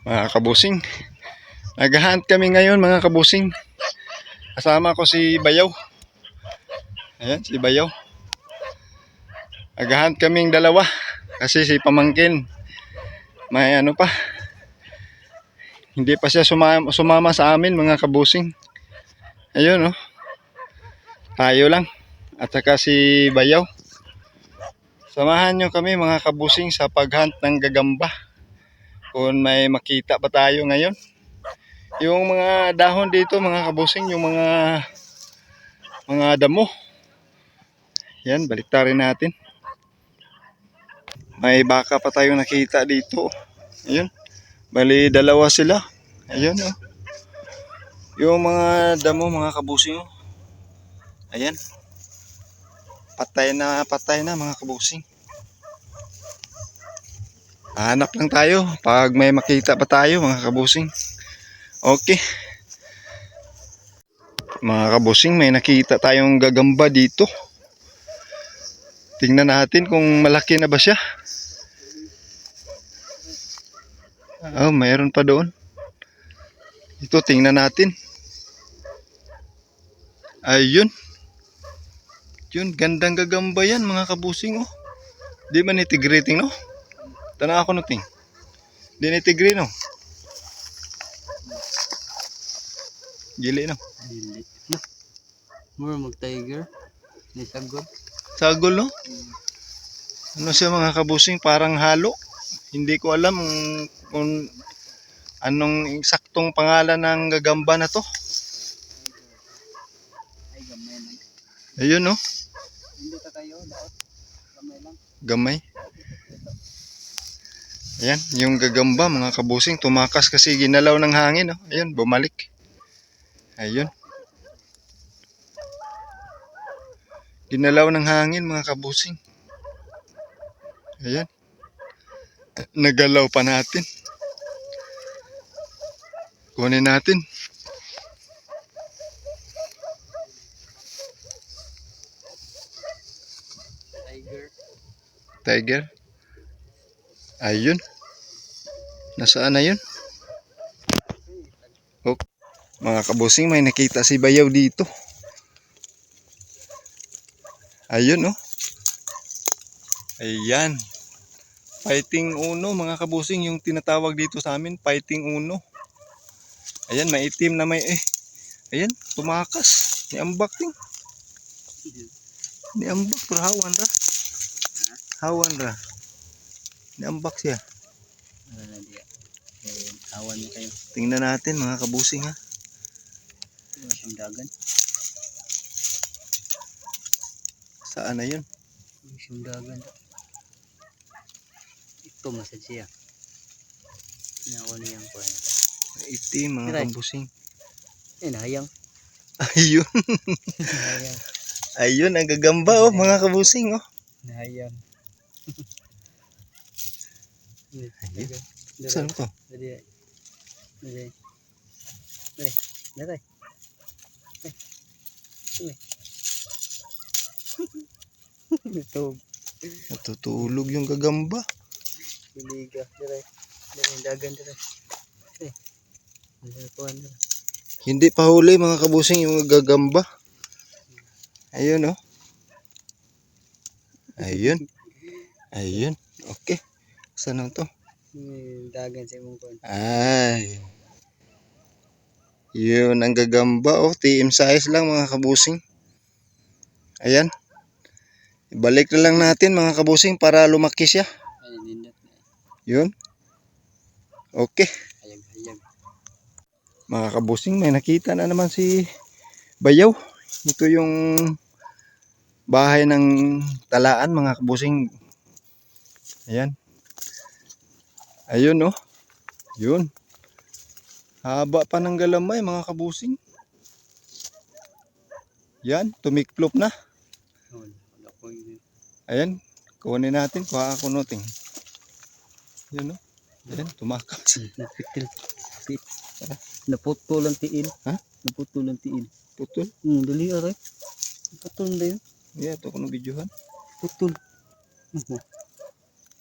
Mga kabusing. Naghahunt kami ngayon mga kabusing. Kasama ko si Bayaw. Ayan, si Bayaw. Naghahunt kaming dalawa. Kasi si Pamangkin, may ano pa. Hindi pa siya sumama, sumama sa amin mga kabusing. Ayun oh. Tayo lang. At saka si Bayaw. Samahan nyo kami mga kabusing sa paghunt ng gagamba kung may makita pa tayo ngayon. Yung mga dahon dito mga kabusing, yung mga mga damo. Yan, baliktarin natin. May baka pa tayong nakita dito. Ayun. Bali, dalawa sila. Ayun, oh. Yung mga damo, mga kabusing, oh. Ayan. Patay na, patay na, mga kabusing. Hanap lang tayo pag may makita pa tayo mga kabusing. Okay. Mga kabusing, may nakita tayong gagamba dito. Tingnan natin kung malaki na ba siya. Oh, mayroon pa doon. Ito, tingnan natin. Ayun. Yun, gandang gagamba yan mga kabusing oh. Di man itigriting no? Tana ako no ting. Di na tigre no. Gili no. Dili. No. Mura mag-tiger. Ni sagod. Sagol no. Ano siya mga kabusing parang halo. Hindi ko alam kung anong eksaktong pangalan ng gagamba na to. Ayun no. Hindi ka. Gamay lang. Gamay. Ayan, yung gagamba mga kabusing tumakas kasi ginalaw ng hangin. Oh. Ayan, bumalik. Ayun. Ginalaw ng hangin mga kabusing. Ayan. Nagalaw pa natin. Kunin natin. Tiger. Tiger. Ayun. Nasaan na yun? Oh, mga kabusing, may nakita si Bayaw dito. Ayun, oh. Ayan. Fighting uno, mga kabusing, yung tinatawag dito sa amin, fighting uno. Ayan, may itim na may, eh. Ayan, tumakas. Ni ambak ting. Ni ambak, pero hawan ra. Hawan ra. Ni ambak siya. Eh, awan mo kayo. Tingnan natin mga kabusing ha. Ano siyang dagan? Saan na yun? Siyang dagan? Ito masad siya. Nakuha niya ang kuhan. Itim mga Kiray. kabusing. Eh, nahayang. Ayun. Ayun ang gagamba oh mga kabusing oh. Nahayang. Ayun. Saan to? Dali. Dali. Dali. Dali. Ito. Natutulog yung gagamba. Biliga. Dali. Dali. Dagan dali. Dali. Dali. Hindi pa huli mga kabusing yung gagamba. Ayun oh. Ayun. Ayun. Okay. Saan na to? Eh, Dagan sa imong kuhan. Ay. Yun ang gagamba oh. TM size lang mga kabusing. Ayan. Ibalik na lang natin mga kabusing para lumaki siya. Yun. Okay. Mga kabusing, may nakita na naman si Bayaw. Ito yung bahay ng talaan mga kabusing. Ayan. Ayun oh. Yun. Haba pa ng galamay mga kabusing. Yan, tumiklop na. Ayan, kunin natin. Kuha ako noting. Yun oh. Ayan, tumakas. Naputol ang tiil. Ha? Naputol ang tiil. Putol. Hmm, dali aray. Putol na yun. Yeah, ito ko ng videohan. Putol.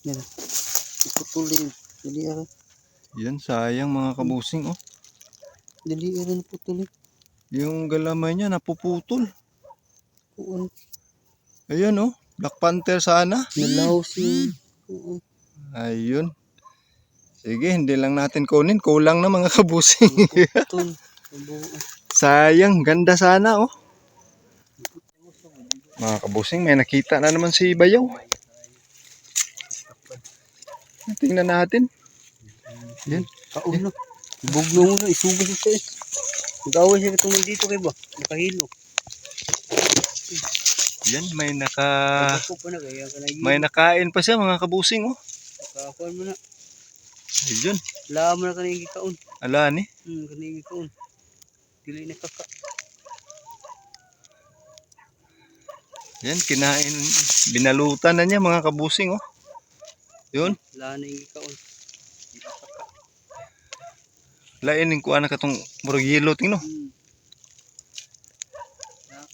Yan. Putol na yun. Dali aray. Yan, sayang mga kabusing, oh. Dili rin po tuloy. Yung galamay niya napuputol. Kuan. Ayan, oh. Black Panther sana. Nalaw si... Oo. Ayun. Sige, hindi lang natin kunin. Kulang na mga kabusing. Putol. Sayang, ganda sana, oh. Mga kabusing, may nakita na naman si Bayaw. Tingnan natin. Yan. Kaon na. Bugno mo na. Isugas siya eh. Nag-away siya katulad dito kay ba? Nakahilo. Yan, may naka... May nakain pa siya, mga kabusing, oh. Nakakuan mo na. Ayun. Laman mo na kanina kaon. Ala ni. Hmm, kanina kaon. Dili na kaka. Yan, kinain. Binalutan na niya, mga kabusing, oh. Yun. Na yung kaon. Lainin ko anak katong murag yelo tingno. Hmm. Na.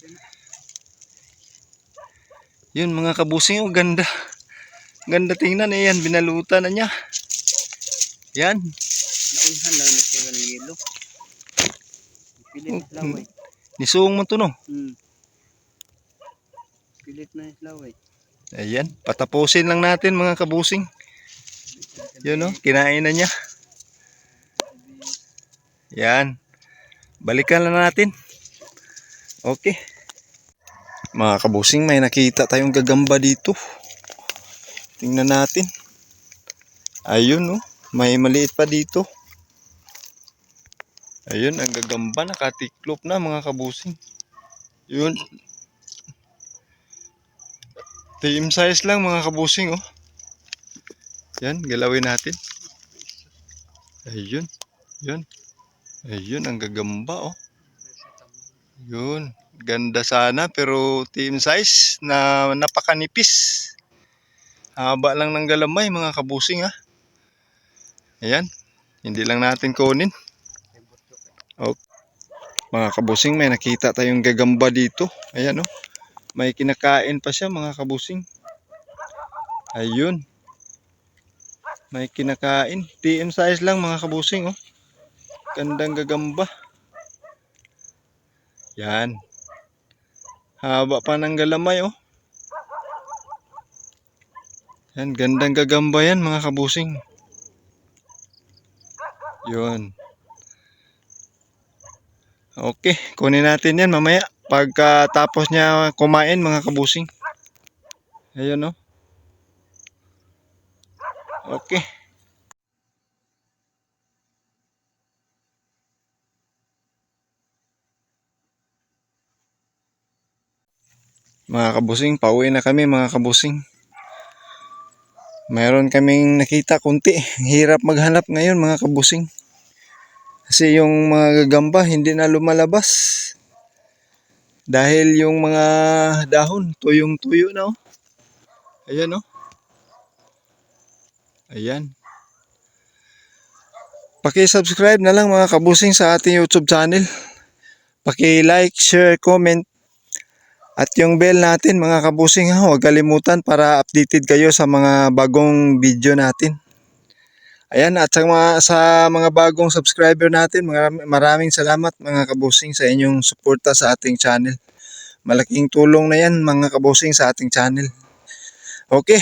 Yun mga kabusing oh, ganda. Ganda tingnan eh yan, binalutan na niya. Yan. Naunhan lang na siya ng yelo. Pilit na laway. Nisuong mo to no. Hmm. Pilit na laway. Ayan, patapusin lang natin mga kabusing. Yun oh, kinain na niya. Yan. Balikan lang natin. Okay. Mga kabusing, may nakita tayong gagamba dito. Tingnan natin. Ayun oh, may maliit pa dito. Ayun, ang gagamba nakatiklop na mga kabusing. Yun. Team size lang mga kabusing oh. Yan, galawin natin. Ayun. Yun. Ayun, ang gagamba oh. Yun. Ganda sana pero team size na napakanipis. Haba lang ng galamay mga kabusing ha. Ayan. Hindi lang natin kunin. Okay. Mga kabusing may nakita tayong gagamba dito. Ayan oh. May kinakain pa siya mga kabusing. Ayun. May kinakain. TM size lang mga kabusing oh. Gandang gagamba. Yan. Haba pa ng galamay oh. Yan, gandang gagamba yan mga kabusing. Yun. Okay, kunin natin yan mamaya. Pagkatapos niya kumain mga kabusing. Ayun oh. Okay. Mga kabusing, pauwi na kami mga kabusing. Meron kaming nakita kunti. Hirap maghanap ngayon mga kabusing. Kasi yung mga gagamba hindi na lumalabas. Dahil yung mga dahon tuyong-tuyo na oh. Ayan oh. Ayan. Paki-subscribe na lang mga kabusing sa ating YouTube channel. Paki-like, share, comment at yung bell natin mga kabusing ha, huwag kalimutan para updated kayo sa mga bagong video natin. Ayan, at sa mga, sa mga bagong subscriber natin, maraming, maraming salamat mga kabusing sa inyong suporta sa ating channel. Malaking tulong na yan mga kabusing sa ating channel. Okay,